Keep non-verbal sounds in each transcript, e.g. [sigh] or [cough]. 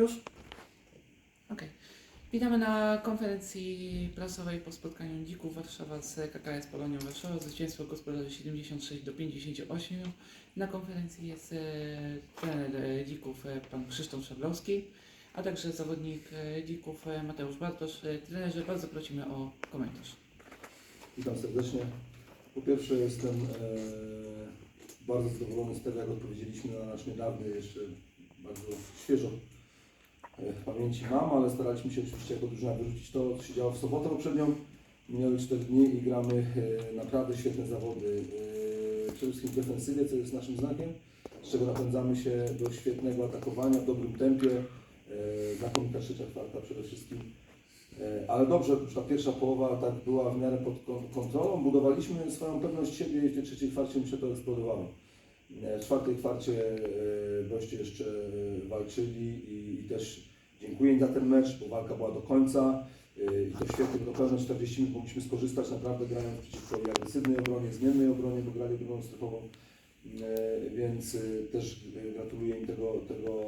Już? Okej. Witamy na konferencji prasowej po spotkaniu Dzików Warszawa z KKS Polonią Warszawa. Zwycięstwo gospodarzy 76 do 58. Na konferencji jest e, trener e, Dzików e, pan Krzysztof Szablowski, a także zawodnik Dzików Mateusz Bartosz. Trenerze, bardzo prosimy o komentarz. Witam serdecznie. Po pierwsze jestem e, bardzo zadowolony z tego, jak odpowiedzieliśmy na nasz niedawny, jeszcze bardzo świeżo w pamięci mam, ale staraliśmy się oczywiście jako drużyna wyrzucić to, co się działo w sobotę poprzednią. Minęły 4 dni i gramy e, naprawdę świetne zawody. E, przede wszystkim w defensywie, co jest naszym znakiem, z czego napędzamy się do świetnego atakowania w dobrym tempie. E, znakomita trzecia, czwarta przede wszystkim. E, Ale dobrze, ta pierwsza połowa tak była w miarę pod kon- kontrolą. Budowaliśmy swoją pewność siebie i w tej trzeciej kwarcie mi się to eksplodowało. E, W czwartej kwarcie e, goście jeszcze e, walczyli i, i też dziękuję im za ten mecz, bo walka była do końca e, i to świetnie, bo pełne 40 minut mogliśmy skorzystać naprawdę grając przeciwko i agresywnej obronie, zmiennej obronie, bo grali obroną strefową. E, Więc e, też gratuluję im tego, tego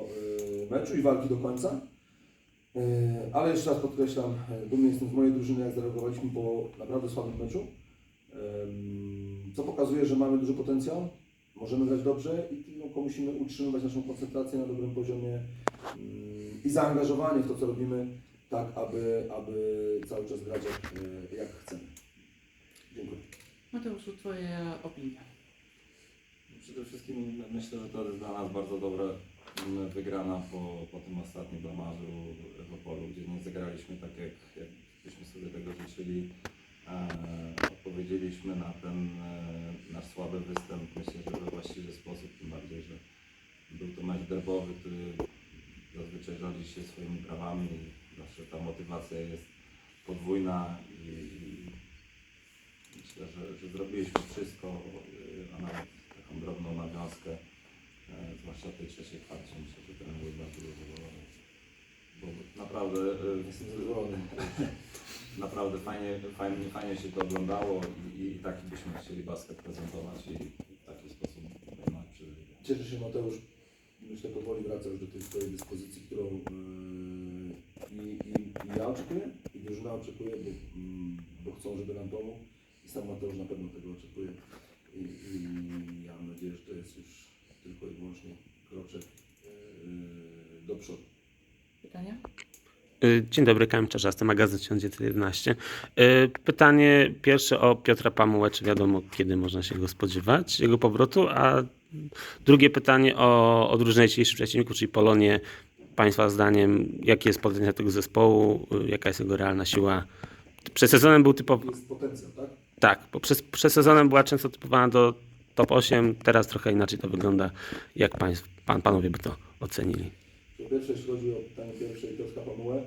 meczu i walki do końca. Ale jeszcze raz podkreślam, dumny jestem z mojej drużyny, jak zareagowaliśmy po naprawdę słabym meczu. Co pokazuje, że mamy duży potencjał, możemy grać dobrze i tylko musimy utrzymywać naszą koncentrację na dobrym poziomie i zaangażowanie w to, co robimy, tak aby, aby cały czas grać jak, e, jak chcemy. Dziękuję. Mateuszu, Twoja opinia. Przede wszystkim myślę, że to jest dla nas bardzo dobra mm, wygrana po, po tym ostatnim blamarzu w Opolu, gdzie nie zagraliśmy tak, jak, jak byśmy sobie tego życzyli. E, odpowiedzieliśmy na ten e, nasz słaby występ, myślę, że we właściwy sposób, tym bardziej, że był to mecz derbowy, który zazwyczaj rządzi się swoimi prawami zawsze ta motywacja jest podwójna i, i myślę, że, że zrobiliśmy wszystko, y, a nawet taką drobną nawiązkę, e, zwłaszcza w tej trzeciej kwarcie, myślę, że ten był bardzo zadowolony. Bo naprawdę, y, Jestem zadowolony. [laughs] naprawdę fajnie, fajnie, fajnie się to oglądało i, i taki byśmy chcieli basket prezentować i w taki sposób. Cieszę się Mateusz, myślę powoli wraca już do tej swojej dyspozycji, którą yy, i, i, i ja oczekuję, i drużyna oczekuje, bo, mm, bo chcą, żeby nam pomógł. I sam Mateusz na pewno tego oczekuje. I, i ja mam nadzieję, że to jest już tylko i wyłącznie kroczek yy, do przodu. Pytania? Y, Dzień dobry, Kamil Czarzasty, magazyn 1911. Y, Pytanie pierwsze o Piotra Pamułę, czy wiadomo kiedy można się go spodziewać, jego powrotu, a drugie pytanie o, o drużynę dzisiejszych przeciwników, czyli Polonię. Państwa zdaniem, jaki jest potencjał tego zespołu, jaka jest jego realna siła? Przed sezonem był typowy, Jest potencjał, tak? tak, bo przez, przed sezonem była często typowana do top 8, teraz trochę inaczej to wygląda. Jak państw, pan, panowie by to ocenili? Po pierwsze, jeśli chodzi o pytanie pierwsze i Piotrka Pamułę,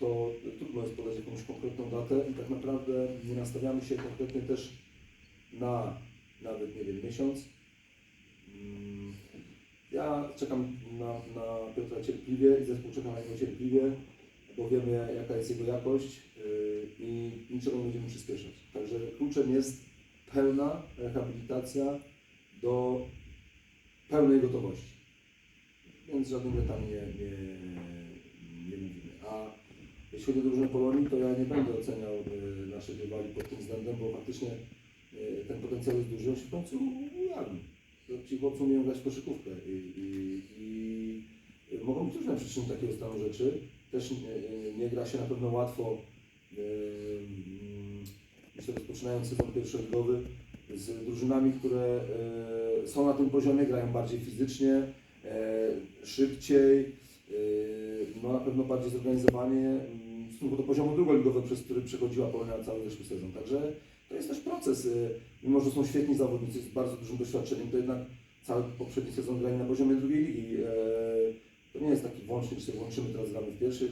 to trudno jest podać jakąś konkretną datę i tak naprawdę nie nastawiamy się konkretnie też na nawet, nie wiem, miesiąc. Ja czekam na, na Piotra cierpliwie i zespół czeka na niego cierpliwie, bo wiemy jaka jest jego jakość yy, i niczego nie będziemy przyspieszać. Także kluczem jest pełna rehabilitacja do pełnej gotowości więc żadnymi latami nie, nie, nie mówimy. A jeśli chodzi o drużynę Polonii, to ja nie będę oceniał y, naszych rywali pod tym względem, bo faktycznie y, ten potencjał jest duży, on się w końcu ujawni. To Ci chłopcy umieją grać w koszykówkę i, i, i mogą być różne przyczyny takiego stanu rzeczy. Też nie, nie gra się na pewno łatwo, myślę, rozpoczynając sezon pierwszoligowy z drużynami, które y, są na tym poziomie, grają bardziej fizycznie, e, szybciej, e, no na pewno bardziej zorganizowanie mm, w stosunku do poziomu drugoligowego, przez który przechodziła Polonia cały zeszły sezon. Także to jest też proces, e, mimo że są świetni zawodnicy z bardzo dużym doświadczeniem, to jednak cały poprzedni sezon grali na poziomie drugiej ligi. E, To nie jest taki włącznik, że włączymy, teraz gramy w pierwszej,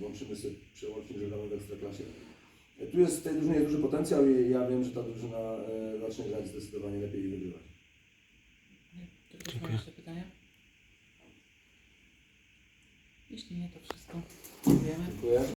włączymy sobie przełącznik, że gramy w Ekstraklasie. E, Tu jest w tej drużynie jest duży potencjał i ja wiem, że ta drużyna e, zacznie grać zdecydowanie lepiej i wygrywać. Nie. Czy ktoś ma Dziękuję. jeszcze pytania? Jeśli nie, to wszystko. Dziękujemy. Dziękuję.